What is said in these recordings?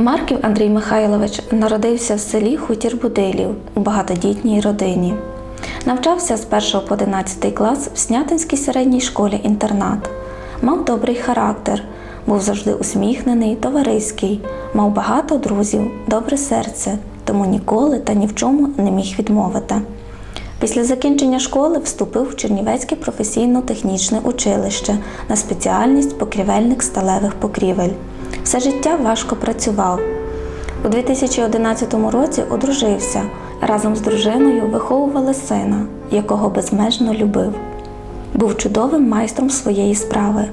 Марків Андрій Михайлович народився в селі Хутір Будилів у багатодітній родині. Навчався з 1 по 11 клас в Снятинській середній школі інтернат. Мав добрий характер, був завжди усміхнений, товариський, мав багато друзів, добре серце, тому ніколи та ні в чому не міг відмовити. Після закінчення школи вступив в Чернівецьке професійно-технічне училище на спеціальність покрівельник сталевих покрівель. Все життя важко працював. У 2011 році одружився. Разом з дружиною виховували сина, якого безмежно любив. Був чудовим майстром своєї справи,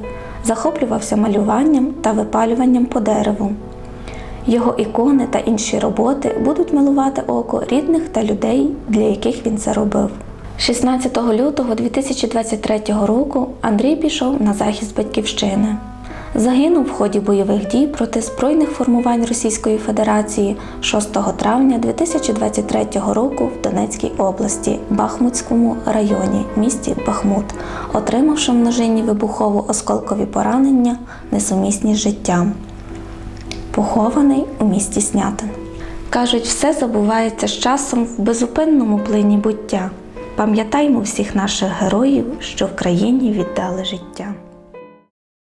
захоплювався малюванням та випалюванням по дереву. Його ікони та інші роботи будуть милувати око рідних та людей, для яких він це робив. 16 лютого 2023 року Андрій пішов на захист батьківщини. Загинув в ході бойових дій проти збройних формувань Російської Федерації 6 травня 2023 року в Донецькій області, Бахмутському районі, місті Бахмут, отримавши множинні вибухово-осколкові поранення, несумісні з життям похований у місті Снятин. Кажуть, все забувається з часом в безупинному плині буття. Пам'ятаймо всіх наших героїв, що в країні віддали життя.